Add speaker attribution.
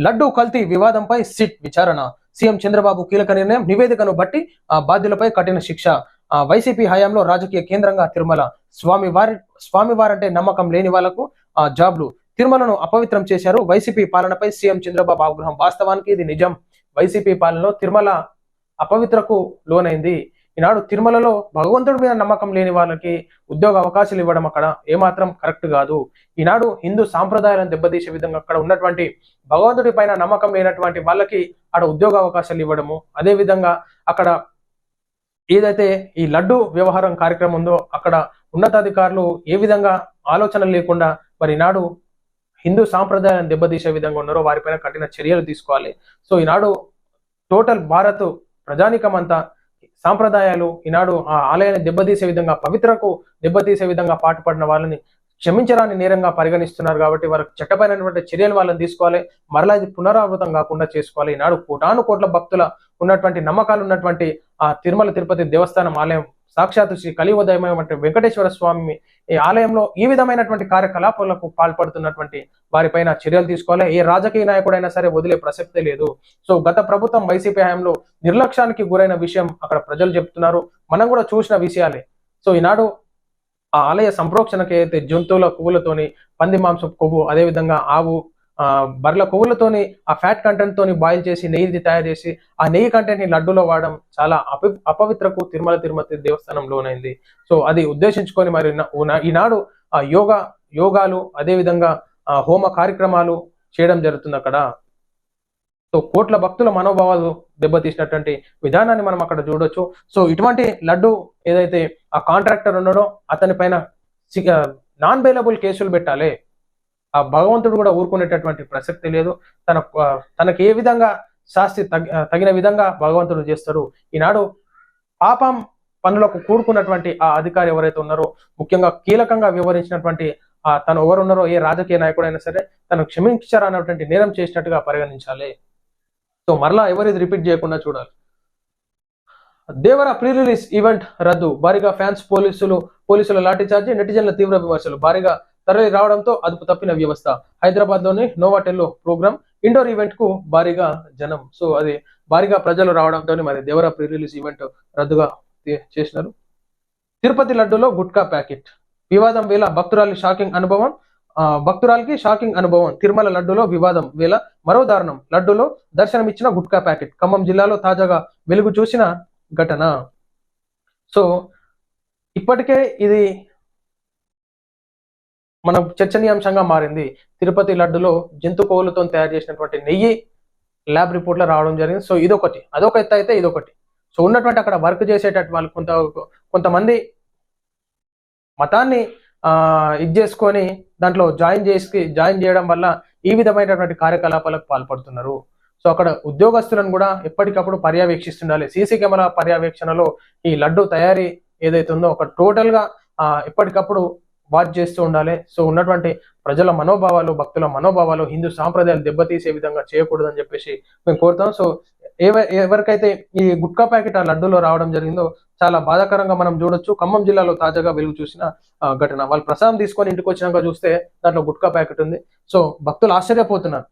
Speaker 1: లడ్డు కల్తీ వివాదంపై సిట్ విచారణ. సీఎం చంద్రబాబు కీలక నిర్ణయం నివేదికను బట్టి ఆ బాధ్యులపై కఠిన శిక్ష. ఆ వైసీపీ హయాంలో రాజకీయ కేంద్రంగా తిరుమల. స్వామి వారి స్వామివారంటే నమ్మకం లేని వాళ్ళకు ఆ జాబ్లు. తిరుమలను అపవిత్రం చేశారు వైసీపీ పాలనపై సీఎం చంద్రబాబు ఆగ్రహం. వాస్తవానికి ఇది నిజం. వైసీపీ పాలనలో తిరుమల అపవిత్రకు లోనైంది. ఈనాడు తిరుమలలో భగవంతుడి మీద నమ్మకం లేని వాళ్ళకి ఉద్యోగ అవకాశాలు ఇవ్వడం అక్కడ ఏమాత్రం కరెక్ట్ కాదు. ఈనాడు హిందూ సాంప్రదాయాలను దెబ్బతీసే విధంగా అక్కడ ఉన్నటువంటి భగవంతుడి పైన నమ్మకం లేనటువంటి వాళ్ళకి అక్కడ ఉద్యోగ అవకాశాలు ఇవ్వడము. అదే విధంగా అక్కడ ఏదైతే ఈ లడ్డు వ్యవహారం కార్యక్రమం ఉందో అక్కడ ఉన్నతాధికారులు ఏ విధంగా ఆలోచన లేకుండా మరి ఈనాడు హిందూ సాంప్రదాయాన్ని దెబ్బతీసే విధంగా ఉన్నారో వారిపైన కఠిన చర్యలు తీసుకోవాలి. సో ఈనాడు టోటల్ భారత్ ప్రజానికం అంతా సాంప్రదాయాలు ఈనాడు ఆ ఆలయాన్ని దెబ్బతీసే విధంగా పవిత్రకు దెబ్బతీసే విధంగా పాటుపడిన వాళ్ళని క్షమించరాని నేరంగా పరిగణిస్తున్నారు కాబట్టి వారికి చట్టపరమైనటువంటి చర్యలు వాళ్ళని తీసుకోవాలి. మరలా ఇది పునరావృతం కాకుండా చేసుకోవాలి. ఈనాడు కోటాను కోట్ల భక్తుల ఉన్నటువంటి నమ్మకాలు ఉన్నటువంటి ఆ తిరుమల తిరుపతి దేవస్థానం ఆలయం సాక్షాత్ శ్రీ కలియుగదయమైనటువంటి వెంకటేశ్వర స్వామి ఈ ఆలయంలో ఈ విధమైనటువంటి కార్యకలాపాలకు పాల్పడుతున్నటువంటి వారిపైన చర్యలు తీసుకోవాలి. ఏ రాజకీయ నాయకుడైనా సరే వదిలే ప్రసక్తే లేదు. సో గత ప్రభుత్వం వైసీపీ హయాంలో నిర్లక్ష్యానికి గురైన విషయం అక్కడ ప్రజలు చెప్తున్నారు. మనం కూడా చూసిన విషయాలే. సో ఈనాడు ఆ ఆలయ సంప్రోక్షణకి అయితే జంతువుల కొవ్వులతోని పంది మాంసం కొవ్వు అదేవిధంగా ఆవు బర్ల కొవ్వులతోని ఆ ఫ్యాట్ కంటెంట్ తోని బాయిల్ చేసి నెయ్యిది తయారు చేసి ఆ నెయ్యి కంటెంట్ని లడ్డులో వాడడం చాలా అప అపవిత్రకు తిరుమల తిరుమతి దేవస్థానం లోనైంది. సో అది ఉద్దేశించుకొని మరి ఈనాడు ఆ యోగా యోగాలు అదే విధంగా ఆ హోమ కార్యక్రమాలు చేయడం జరుగుతుంది అక్కడ. సో కోట్ల భక్తుల మనోభావాలు దెబ్బతీసినటువంటి విధానాన్ని మనం అక్కడ చూడొచ్చు. సో ఇటువంటి లడ్డు ఏదైతే ఆ కాంట్రాక్టర్ ఉన్నాడో అతని పైన నాన్ బెయిలబుల్ కేసులు పెట్టాలి. ఆ భగవంతుడు కూడా ఊరుకునేటటువంటి ప్రసక్తి లేదు. తన తనకు ఏ విధంగా శాస్తి తగిన విధంగా భగవంతుడు చేస్తాడు. ఈనాడు పాపం పనులకు కూడుకున్నటువంటి ఆ అధికారి ఎవరైతే ఉన్నారో ముఖ్యంగా కీలకంగా వివరించినటువంటి ఆ తను ఎవరున్నారో ఏ రాజకీయ నాయకుడైనా సరే తను క్షమించారన్నటువంటి నేరం చేసినట్టుగా పరిగణించాలి. సో మరలా ఎవరిది రిపీట్ చేయకుండా చూడాలి. దేవర ప్రీ రిలీజ్ ఈవెంట్ రద్దు. భారీగా ఫ్యాన్స్ పోలీసులు పోలీసుల లాఠీచార్జి నెటిజన్ల తీవ్ర విమర్శలు. భారీగా తరలి రావడంతో అదుపు తప్పిన వ్యవస్థ. హైదరాబాద్లోని నోవాటెల్లో ప్రోగ్రామ్ ఇండోర్ ఈవెంట్కు భారీగా జనం. సో అది భారీగా ప్రజలు రావడంతో మరి దేవర ప్రీ రిలీజ్ ఈవెంట్ రద్దుగా చేసినారు. తిరుపతి లడ్డులో గుట్కా ప్యాకెట్. వివాదం వేళ భక్తురాలి షాకింగ్ అనుభవం. భక్తురాలికి షాకింగ్ అనుభవం. తిరుమల లడ్డులో వివాదం వేళ మరో దారుణం. లడ్డులో దర్శనమిచ్చిన గుట్కా ప్యాకెట్. ఖమ్మం జిల్లాలో తాజాగా వెలుగు చూసిన ఘటన. సో ఇప్పటికే ఇది మనం చర్చనీయాంశంగా మారింది. తిరుపతి లడ్డులో జంతు కొవ్వులతో తయారు చేసినటువంటి నెయ్యి ల్యాబ్ రిపోర్ట్లో రావడం జరిగింది. సో ఇదొకటి. అదొక ఎత్తు అయితే ఇదొకటి. సో ఉన్నటువంటి అక్కడ వర్క్ చేసేటట్టు వాళ్ళు కొంత కొంతమంది మతాన్ని ఇది చేసుకొని దాంట్లో జాయిన్ చేసి జాయిన్ చేయడం వల్ల ఈ విధమైనటువంటి కార్యకలాపాలకు పాల్పడుతున్నారు. సో అక్కడ ఉద్యోగస్తులను కూడా ఎప్పటికప్పుడు పర్యవేక్షిస్తుండాలి. సీసీ కెమెరా పర్యవేక్షణలో ఈ లడ్డు తయారీ ఏదైతే ఉందో ఒక టోటల్గా ఎప్పటికప్పుడు వాచ్ చేస్తూ ఉండాలి. సో ఉన్నటువంటి ప్రజల మనోభావాలు భక్తుల మనోభావాలు హిందూ సాంప్రదాయాలు దెబ్బతీసే విధంగా చేయకూడదని చెప్పేసి మేము కోరుతాం. సో ఏవ ఎవరికైతే ఈ గుట్కా ప్యాకెట్ ఆ లడ్డూలో రావడం జరిగిందో చాలా బాధాకరంగా మనం చూడొచ్చు. ఖమ్మం జిల్లాలో తాజాగా వెలుగు చూసిన ఘటన. వాళ్ళు ప్రసాదం తీసుకొని ఇంటికి వచ్చినాక చూస్తే దాంట్లో గుట్కా ప్యాకెట్ ఉంది. సో భక్తులు ఆశ్చర్యపోతున్నారు.